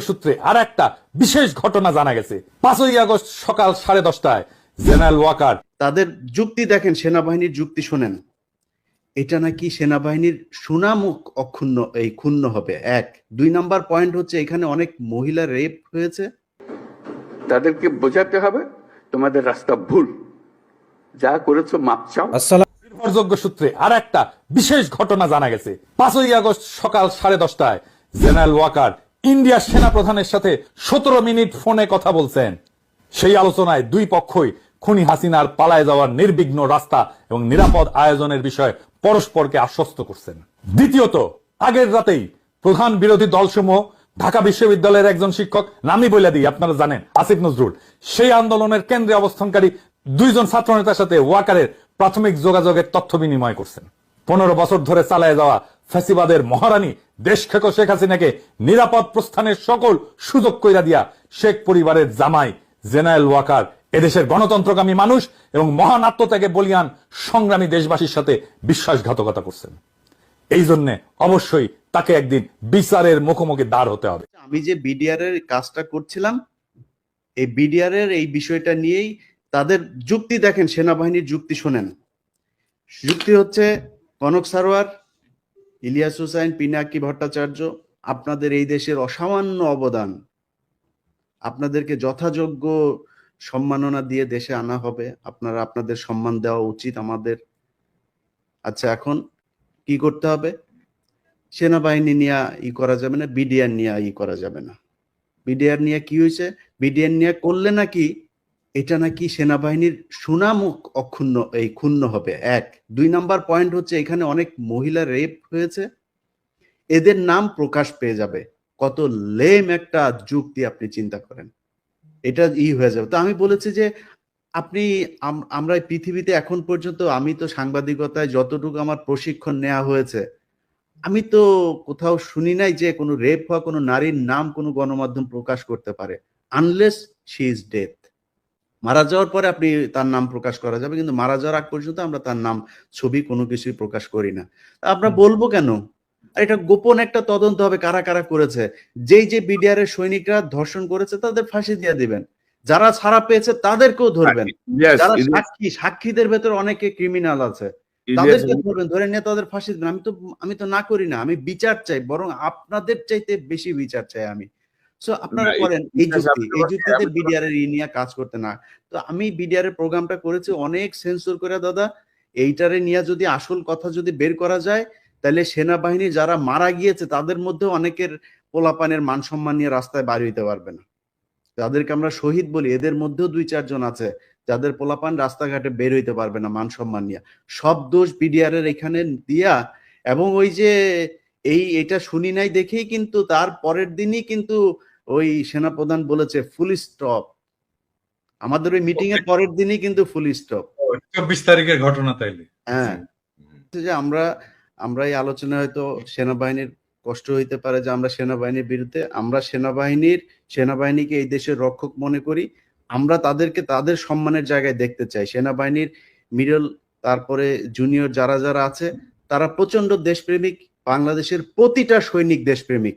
সূত্রে আর একটা বিশেষ ঘটনা জানা গেছে। পাঁচই আগস্ট সকাল সাড়ে দশটায় জেনারেল ওয়াকার। তাদের যুক্তি দেখেন সেনাবাহিনীর যুক্তি শোনেন। এটা নাকি সেনাবাহিনীর সুনাম অক্ষুণ্ণ এই ক্ষুণ্ণ হবে। এক। দুই নাম্বার পয়েন্ট হচ্ছে এখানে অনেক মহিলা রেপ হয়েছে। তাদেরকে বোঝাতে হবে তোমাদের রাস্তা ভুল। যা করেছ মাপ চাও। নির্ভরযোগ্য সূত্রে আর একটা বিশেষ ঘটনা জানা গেছে। পাঁচই আগস্ট সকাল সাড়ে দশটায় জেনারেল ওয়াকার ইন্ডিয়ার সেনা প্রধানের সাথে সতেরো মিনিট ফোনে কথা বলছেন। সেই আলোচনায় দুই পক্ষই খুনি হাসিনার পালায় যাওয়ার নির্বিঘ্ন রাস্তা এবং নিরাপদ আয়োজনের বিষয়ে পরস্পরকে আশ্বস্ত করছেন। দ্বিতীয়ত, আগের রাতেই প্রধান বিরোধী দলসমূহ ঢাকা বিশ্ববিদ্যালয়ের একজন শিক্ষক নামই বলে দিই আপনারা জানেন, আসিফ নজরুল, সেই আন্দোলনের কেন্দ্রে অবস্থানকারী দুইজন ছাত্রনেতার সাথে ওয়াকারের প্রাথমিক যোগাযোগের তথ্য বিনিময় করছেন। পনেরো বছর ধরে চালায় যাওয়া ফ্যাসিবাদের মহারানী দেশ খেকো শেখ হাসিনাকে নিরাপদ প্রস্থানের সকল সুযোগ কইরা দিয়া শেখ পরিবারের জামাই জেনারেল ওয়াকার, এদেশের গণতন্ত্রকামী মানুষ এবং মহান আত্মত্যাগে বলিয়ান সংগ্রামী দেশবাসীর সাথে বিশ্বাসঘাতকতা করছেন। এই জন্য অবশ্যই তাকে একদিন বিচারের মুখোমুখি দাঁড় হতে হবে। আমি যে বিডিআর এর কাজটা করছিলাম, এই বিডিআর এর এই বিষয়টা নিয়েই তাদের যুক্তি দেখেন, সেনাবাহিনীর যুক্তি শোনেন। যুক্তি হচ্ছে কনক সারোয়ার ইলিয়াস হুসাইন, পিনাকি ভট্টাচার্য, আপনাদের এই দেশের অসামান্য অবদান। আপনাদেরকে যথাযোগ্য সম্মাননা দিয়ে দেশে আনা হবে। আপনারা আপনাদের সম্মান দেওয়া উচিত আমাদের। আচ্ছা এখন কি করতে হবে? সেনাবাহিনী নিয়ে ই করা যাবে না, বিডিআর নিয়ে ই করা যাবে না। বিডিআর নিয়ে কি হয়েছে? বিডিআর নিয়ে করলে নাকি এটা নাকি সেনাবাহিনীর সুনাম অক্ষুণ্ণ, এই ক্ষুণ্ণ হবে। এক। দুই নাম্বার পয়েন্ট হচ্ছে এখানে অনেক মহিলা রেপ হয়েছে। এদের নাম প্রকাশ পেয়ে যাবে। কত লেম একটা যুক্তি আপনি চিন্তা করেন। এটা ই হয়ে যাবে। তো আমি বলেছি যে, আপনি আম- আমরা পৃথিবীতে এখন পর্যন্ত আমি তো সাংবাদিকতায় যতটুকু আমার প্রশিক্ষণ নেওয়া হয়েছে, আমি তো কোথাও শুনি নাই যে কোনো রেপ হওয়া কোনো নারীর নাম কোনো গণমাধ্যম প্রকাশ করতে পারে আনলেস শি ইজ ডেথ মারা যাওয়ার পরে আপনি তার নাম প্রকাশ করা যাবে কিন্তু মারা যাওয়ার আগ পর্যন্ত আমরা তার নাম ছবি কোনো কিছুই প্রকাশ করি না। আমরা বলব কেন? এটা গোপন একটা তদন্ত হবে কারা কারা করেছে। যেই যে বিডিআর এর সৈনিকরা ধর্ষণ করেছে তাদের ফাঁসি দিয়ে দিবেন। যারা ছাড়া পেয়েছে তাদেরকেও ধরবেন। যারা সাক্ষী সাক্ষীদের ভেতর অনেকে ক্রিমিনাল আছে। তাদেরকে ধরবেন ধরে নিয়ে তাদের ফাঁসি দিবেন। আমি তো আমি তো না করি না আমি বিচার চাই বরং আপনাদের চাইতে বেশি বিচার চাই আমি। সো আপনারা করেন এই যুক্তি এই যুক্তিতে বিডিআর এর নিয়ে কাজ করতে না। তো আমি বিডিআর এর প্রোগ্রামটা করেছি অনেক সেন্সর করে দাদা। এইটারে নিয়ে যদি আসল কথা যদি বের করা যায় তাহলে সেনাবাহিনী যারা মারা গিয়েছে তাদের মধ্যে অনেকের পোলাপানের মান সম্মান নিয়ে রাস্তায় বাড়ি হইতে পারবে না। তাদেরকে আমরা শহীদ বলি এদের মধ্যেও দুই চারজন আছে যাদের পোলাপান রাস্তাঘাটে বের হইতে পারবে না মান সম্মান নিয়ে। সব দোষ বিডিআর এর এখানে দিয়া এবং ওই যে এই এটা শুনি নাই দেখেই কিন্তু তার পরের দিনই কিন্তু ওই সেনাপ্রধান বলেছে ফুল স্টপ আমাদের ওই মিটিং এর পরের দিনই কিন্তু ফুল স্টপ চব্বিশ তারিখের ঘটনা তাইলে। হ্যাঁ। যে আমরা আমরা এই আলোচনায় হয়তো সেনাবাহিনীর কষ্ট হইতে পারে যে আমরা সেনাবাহিনীর বিরুদ্ধে আমরা সেনাবাহিনীর সেনাবাহিনীকে এই দেশের রক্ষক মনে করি আমরা তাদেরকে তাদের সম্মানের জায়গায় দেখতে চাই। সেনাবাহিনীর মিডল তারপরে জুনিয়র যারা যারা আছে তারা প্রচণ্ড দেশপ্রেমিক বাংলাদেশের প্রতিটা সৈনিক দেশপ্রেমিক।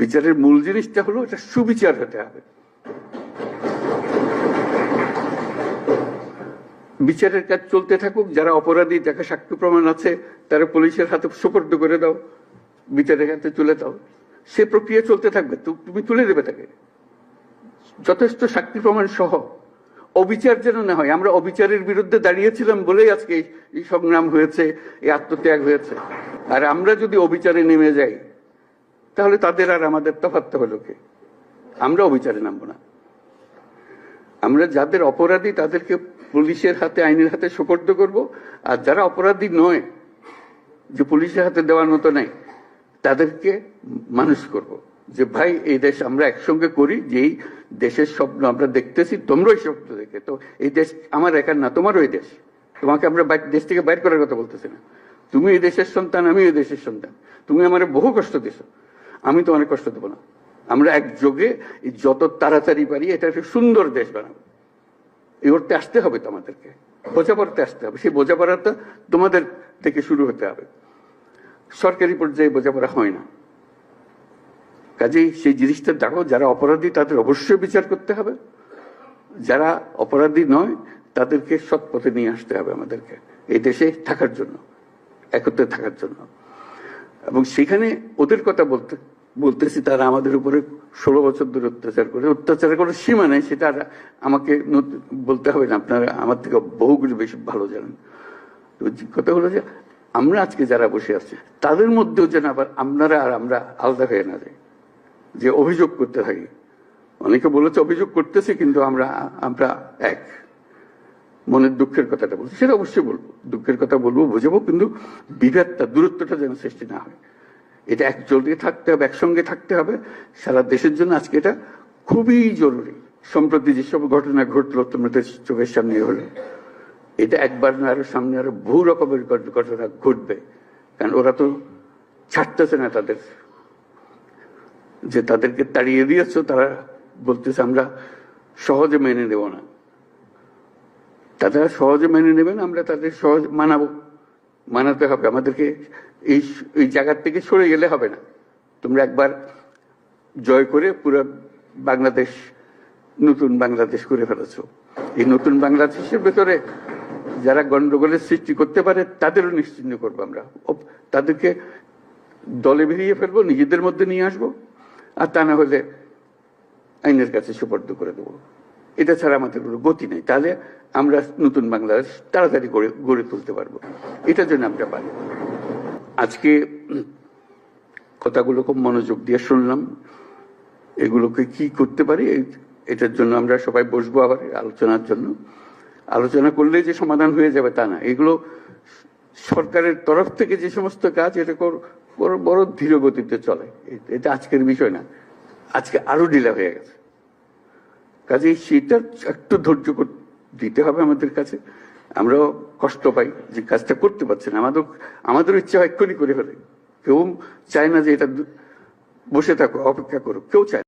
বিচারের মূল জিনিসটা হলো এটা সুবিচার হতে হবে। বিচারের কাজ চলতে থাকুক, যারা অপরাধী, যাকে সাক্ষ্য প্রমাণ আছে, তারা পুলিশের হাতে সুপর্দ করে দাও, বিচারের হাতে তুলে দাও। সে প্রক্রিয়া চলতে থাকবে তুমি তুলে দেবে তাকে। যথেষ্ট সাক্ষী প্রমাণ সহ। অবিচার যেন না হয়, আমরা অবিচারের বিরুদ্ধে দাঁড়িয়েছিলাম বলেই আজকে এই সংগ্রাম হয়েছে, এই আত্মত্যাগ হয়েছে। আর আমরা যদি অবিচারে নেমে যাই তাহলে তাদের আর আমাদের তফাৎ হলো কি? আমরা অবিচারে নামবো না। আমরা যাদের অপরাধী, তাদেরকে পুলিশের হাতে, আইনের হাতে সোপর্দ করব। আর যারা অপরাধী নয়, যে পুলিশের হাতে দেওয়ার মতো নাই, তাদেরকে মানুষ করব। যে ভাই, এই দেশ আমরা একসঙ্গে করি, যেই দেশের স্বপ্ন আমরা দেখতেছি, তোমরাই স্বপ্ন দেখে। তো এই দেশ আমার একার না, তোমারও এই দেশ। তোমাকে আমরা দেশ থেকে বাইর করার কথা বলতেছি না। তুমি এই দেশের সন্তান আমি এই দেশের সন্তান। তুমি আমার বহু কষ্ট দিছো। আমি তো অনেক কষ্ট দেবো না। আমরা একযোগে যত তাড়াতাড়ি পারি, এটা একটা সুন্দর দেশ বানাবো। এই করতে আসতে হবে তো আমাদেরকে বোঝাপড়াতে আসতে হবে। সেই বোঝাপড়াটা তোমাদের থেকে শুরু হতে হবে। সরকারি পর্যায়ে বোঝাপড়া হয় না। কাজেই সেই জিনিসটা দেখো, যারা অপরাধী, তাদের অবশ্যই বিচার করতে হবে। যারা অপরাধী নয়, তাদেরকে সৎ পথে নিয়ে আসতে হবে আমাদেরকে। এই দেশে থাকার জন্য, একত্রে থাকার জন্য। এবং সেখানে ওদের কথা বলতে বলতেছি, তারা আমাদের উপরে ষোলো বছর ধরে অত্যাচার করে অত্যাচারের কোনো সীমা নেই, সেটা আমাকে বলতে হবে না, আপনারা আমার থেকে বহুগুলো বেশি ভালো জানেন। তো কথা হলো যে আমরা আজকে যারা বসে আছি, তাদের মধ্যেও যেন আবার আপনারা আর আমরা আলাদা হয়ে না যাই, যে অভিযোগ করতে থাকি। অনেকে বলেছে, অভিযোগ করতেছে, কিন্তু আমরা আমরা এক। মনের দুঃখের কথাটা বলছি, সেটা অবশ্যই বলব, দুঃখের কথা বলব, বুঝাবো, কিন্তু বিভেদটা, দূরত্বটা যেন সৃষ্টি না হয়। এটা একজোটে থাকতে হবে, একসঙ্গে থাকতে হবে। সারা দেশের জন্য আজকে এটা খুবই জরুরি। সম্প্রতি যেসব ঘটনা ঘটলো তোমাদের চোখের সামনে হলো, এটা একবার না আরও সামনে আরও বহু রকমের ঘটনা ঘটবে। কারণ ওরা তো ছাড়তেছে না তাদের। যে তাদেরকে তাড়িয়ে দিয়েছ, তারা বলতেছে আমরা সহজে মেনে নেব না। তারা সহজে মেনে নেবেন আমরা তাদের সহজ মানাবো। মানাতে হবে। আমাদেরকে এই এই জায়গার থেকে সরে গেলে হবে না। তোমরা একবার জয় করে পুরো বাংলাদেশ, নতুন বাংলাদেশ করে ফেলেছ। এই নতুন বাংলাদেশের ভেতরে যারা গন্ডগোলের সৃষ্টি করতে পারে, তাদেরও নিশ্চিন্ন করব আমরা। তাদেরকে দলে বেরিয়ে ফেলব, নিজেদের মধ্যে নিয়ে আসব, আর তা না হলে আইনের কাছে সুপর্দ করে দেবো। এটা ছাড়া আমাদের কোনো গতি নেই। তাহলে আমরা নতুন বাংলাদেশ তাড়াতাড়ি গড়ে গড়ে তুলতে পারব। এটার জন্য আমরা পারি। আজকে কথাগুলো খুব মনোযোগ দিয়ে শুনলাম। এগুলোকে কি করতে পারি? এটার জন্য আমরা সবাই বসবো আবার আলোচনার জন্য। আলোচনা করলে যে সমাধান হয়ে যাবে তা না। এগুলো সরকারের তরফ থেকে যে সমস্ত কাজ, এটা বড় ধীর গতিতে চলে। এটা আজকের বিষয় না। আজকে আরও ডিলা হয়ে গেছে। কাজেই সেটা একটু ধৈর্য দিতে হবে আমাদের কাছে। আমরাও কষ্ট পাই যে কাজটা করতে পারছি না। আমাদের আমাদের ইচ্ছা হয় এক্ষুনি করে ফেলে কেউ চায় না যে এটা বসে থাকো, অপেক্ষা করো। কেউ চায়।